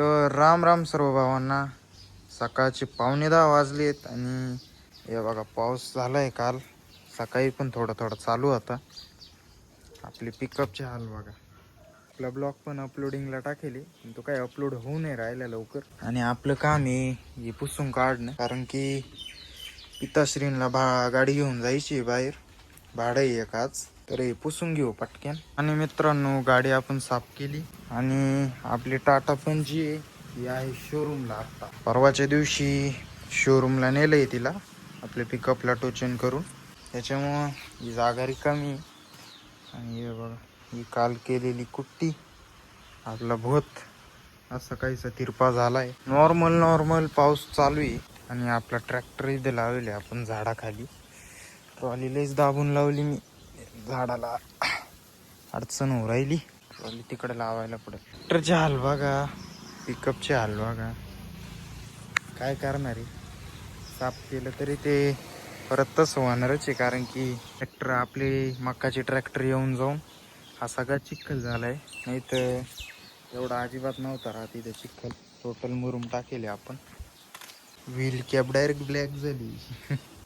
तर राम राम सर्व भावांना. सकाळचे पावणे दहा वाजलेत आणि हे बघा पाऊस झाला आहे काल. सकाळी पण थोडा थोडा चालू होता. आपली पिकअपचे हाल बघा. आपला ब्लॉग पण अपलोडिंगला टाकेली. पण तो काही अपलोड होऊ नाही राहिला लवकर. आणि आपलं काम आहे हे पुसून काढणं. कारण की पिताश्रींला भा गाडी घेऊन जायची बाहेर. भाडं आहे एक आज. तर हे पुसून घेऊ पटक्यान आणि मित्रांनो गाडी आपण साफ केली. आणि आपली टाटा पण जी आहे ती आहे शोरूमला आता. परवाच्या दिवशी शोरूमला नेलंय तिला आपल्या पिकअपला टोचन करून. त्याच्यामुळं ही जागा रिकामी आहे. आणि हे बघा ही काल केलेली कुट्टी आपला भोत असं काहीसा तिरपा झालाय. नॉर्मल नॉर्मल पाऊस चालू आहे. आणि आपला ट्रॅक्टर इथे लावले आपण झाडाखाली. ट्रॉलीलाच दाबून लावली मी. झाडाला अडचण होऊ राहिली. ट्रॉली तिकडे लावायला पडेल ट्रॅक्टरचे हाल बघा. पिकअपचे हाल बघा. काय करणार आहे? साफ केलं तरी ते परत तसं होणारच आहे कारण की ट्रॅक्टर आपले मक्काचे ट्रॅक्टर येऊन जाऊन हा सगळा चिखल झालाय. नाही तर एवढा अजिबात नव्हता राहत इथे चिखल. टोटल मुरुम टाकेले आपण. व्हील कॅप डायरेक्ट ब्लॅक झाली.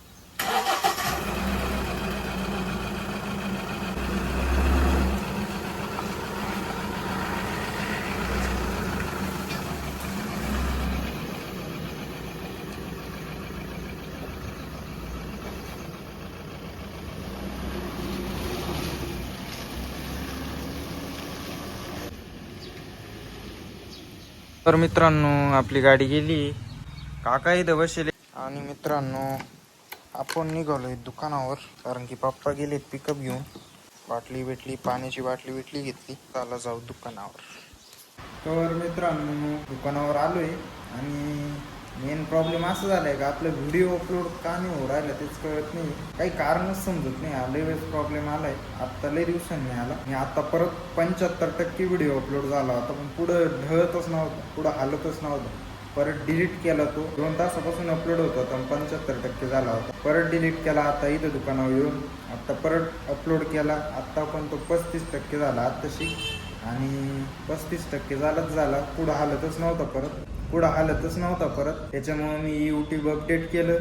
तर मित्रांनो आपली गाडी गेली. काका इथं बसले आणि मित्रांनो आपण निघालोय दुकानावर. कारण की पप्पा गेलेत पिकअप घेऊन. बाटली बिटली पाण्याची बाटली बिटली घेतली. चला जाऊ दुकानावर. तर मित्रांनो दुकानावर आलोय. आणि मेन प्रॉब्लेम असं झालाय का आपलं व्हिडिओ अपलोड का नाही हो राहिलं तेच कळत नाही. काही कारणच समजत नाही. हा लय वेळेस प्रॉब्लेम आलाय. आत्ता लय दिवसांनी आला. मी आता परत पंच्याहत्तर टक्के व्हिडिओ अपलोड झाला होता पण पुढं ढळतच नव्हता. पुढं हालतच नव्हता. परत डिलीट केला तो. दोन तासापासून अपलोड होत होता पंच्याहत्तर टक्के झाला होता. परत डिलीट केला आता इथं दुकानावर येऊन. आता परत अपलोड केला. आता पण तो पस्तीस टक्के झाला आत्ताशी. आणि पस्तीस टक्के झालाच झाला. पुढं हालतच नव्हता परत. पुढं हालतच नव्हता परत. त्याच्यामुळे मी यूट्यूब अपडेट केलं.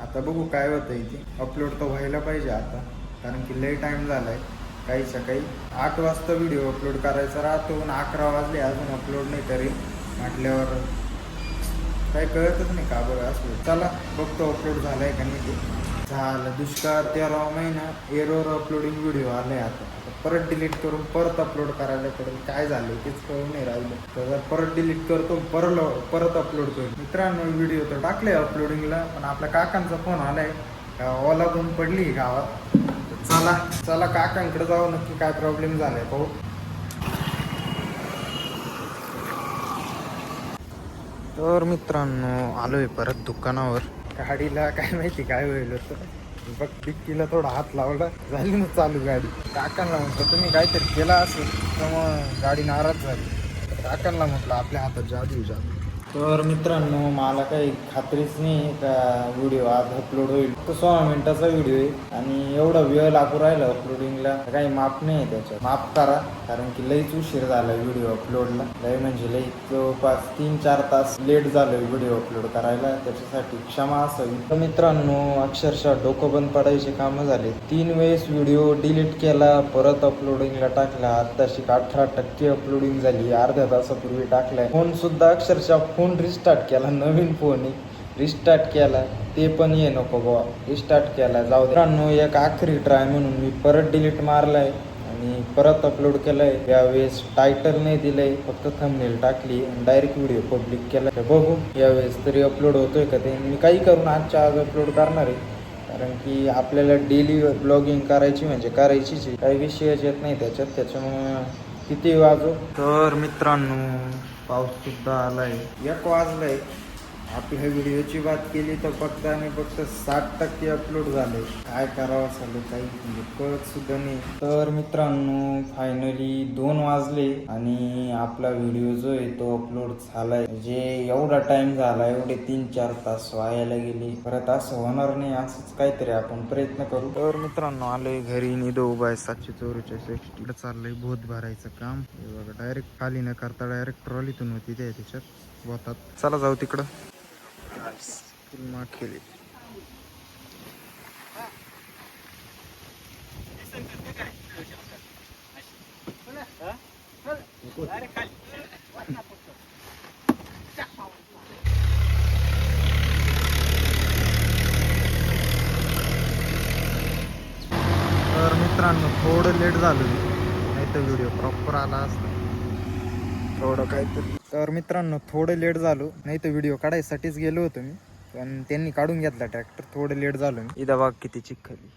आता बघू काय होतं इथे अपलोड तर व्हायला पाहिजे आता. कारण की लय टाईम झालाय. काही सकाळी आठ वाजता व्हिडिओ अपलोड करायचा राहतो आणि अकरा वाजले अजून अपलोड नाही करेल म्हटल्यावर काही कळतच नाही का बरं असं. चला बघतो अपलोड झालाय का नाही ते. झालं. दुष्काळ तेरा महिना एरोर अपलोडिंग व्हिडिओ आले आता. आता परत डिलीट करून परत अपलोड करायला पडेल काय झालं तेच कळून नाही राहिलं. तर जर परत डिलीट करतो परत परत अपलोड करू. मित्रांनो व्हिडिओ तर टाकले अपलोडिंगला पण आपल्या काकांचा फोन आलाय. ओला दोन पडली गावात? चला चला काकांकडे जाऊ. नक्की काय प्रॉब्लेम झालाय भाऊ तर मित्रांनो आलोय परत दुकानावर. गाडीला काय माहिती काय होईल होतं. बघ डिक्कीला थोडा हात लावला झाली ना चालू गाडी. काकांना म्हटलं तुम्ही काहीतरी केला असेल तर मग गाडी नाराज झाली. काकांना म्हटलं आपल्या हातात जादू जादू. तर मित्रांनो मला काही खात्रीच नाही का व्हिडिओ आज अपलोड होईल. तो सोळा मिनिटाचा व्हिडिओ आहे आणि एवढा वेळ लागू राहिला अपलोडिंगला काही माप नाही आहे त्याच्यात. माफ करा कारण की लईच उशीर झाला व्हिडिओ अपलोडला लई म्हणजे लई जवळपास तीन चार तास लेट झालं व्हिडिओ अपलोड करायला. त्याच्यासाठी क्षमा असावी. तर मित्रांनो अक्षरशः डोकं बंद पडायचे कामं झाले. तीन वेळेस व्हिडिओ डिलीट केला परत अपलोडिंगला टाकला. आत्ताशी अठरा टक्के अपलोडिंग झाली. अर्ध्या तासापूर्वी टाकलाय. फोन सुद्धा अक्षरशः फोन फोन रिस्टार्ट केला नवीन फोन रिस्टार्ट केला ते पण ये नको बुवा. रिस्टार्ट केला जाऊ मित्रांनो एक आखरी ट्राय म्हणून मी परत डिलीट मारलाय आणि परत अपलोड केलाय. यावेळेस टायटल नाही दिलंय फक्त थंबनेल टाकली आणि डायरेक्ट व्हिडिओ पब्लिक केला. तर बघू यावेळेस तरी अपलोड होतोय का ते. मी काही करून आजच्या आज अपलोड करणार आहे. कारण की आपल्याला डेली ब्लॉगिंग करायची म्हणजे करायचीच काही विषयच येत नाही त्याच्यात त्याच्यामुळं किती वाजो? तर मित्रांनो पाऊस सुद्धा आलाय. एक वाजलाय. आपल्या व्हिडिओची बात केली तर फक्त आणि फक्त साठ टक्के अपलोड झाले. काय करावं झालं काही म्हणजे कळत सुद्धा नाही. तर मित्रांनो फायनली दोन वाजले आणि आपला व्हिडिओ जो आहे तो अपलोड झालाय. म्हणजे एवढा टाइम झाला एवढे तीन चार तास व्हायला गेले. परत असं होणार नाही असंच काहीतरी आपण प्रयत्न करू. तर मित्रांनो आलोय घरी. निदो उभा आहे सातशे चौवेचाळीस एक्सटी चाललंय भूत भरायचं काम. हे बघा डायरेक्ट खाली न करता डायरेक्ट ट्रॉलीतून होती ते त्याच्यात बोतात. चला जाऊ तिकडं. फिल्मा तर मित्रांनो थोडं लेट झालं नाही तर व्हिडिओ प्रॉपर आला असता. थोडं काहीतरी तर. मित्रांनो थोडं लेट झालो. नाही तर व्हिडिओ काढायसाठीच गेलो होतो मी. पण त्यांनी काढून घेतला ट्रॅक्टर थोडं लेट झालो मी. इथं बाग किती चिखली.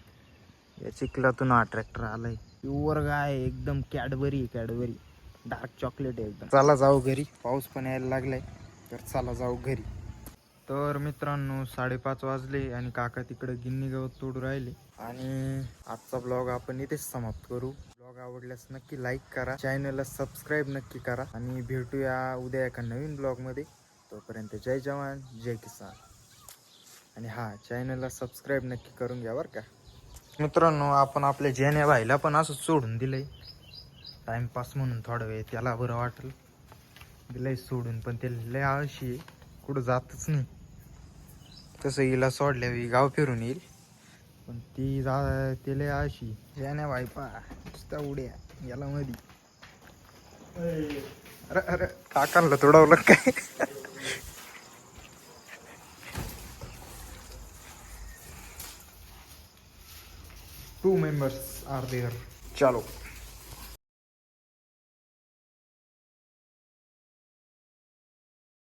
या चिखलातून हा ट्रॅक्टर आलाय. प्युअर गाय आहे, एकदम कॅडबरी कॅडबरी. डार्क चॉकलेट आहे एकदम. चला जाऊ घरी. पाऊस पण यायला लागलाय. तर चला जाऊ घरी. तर मित्रांनो साडेपाच वाजले आणि काका तिकडे गिन्नी गवत तोडू राहिले. आणि आजचा ब्लॉग आपण इथेच समाप्त करू. ब्लॉग आवडल्यास नक्की लाईक करा. चॅनलला सबस्क्राईब नक्की करा. आणि भेटूया उद्या एका नवीन ब्लॉगमध्ये तोपर्यंत जय जवान जय किसान. आणि हा चॅनलला सबस्क्राईब नक्की करून घ्या बरं का. मित्रांनो आपण आपल्या जेण्या भाईला पण असं सोडून दिलंय. टाइमपास म्हणून थोडा वेळ त्याला बरं वाटलं. दिलंय सोडून पण ते लय आळशी कुठं जातच नाही. तसं हिला सोडल्यावर ही गाव फिरून येईल. पण ती जा ते लय आळशी जेण्या वायपा नुसत्या उड्या याला मधी. अरे अरे काकांना तोडावलं काय? टू मेंबर्स आर देअर चालो.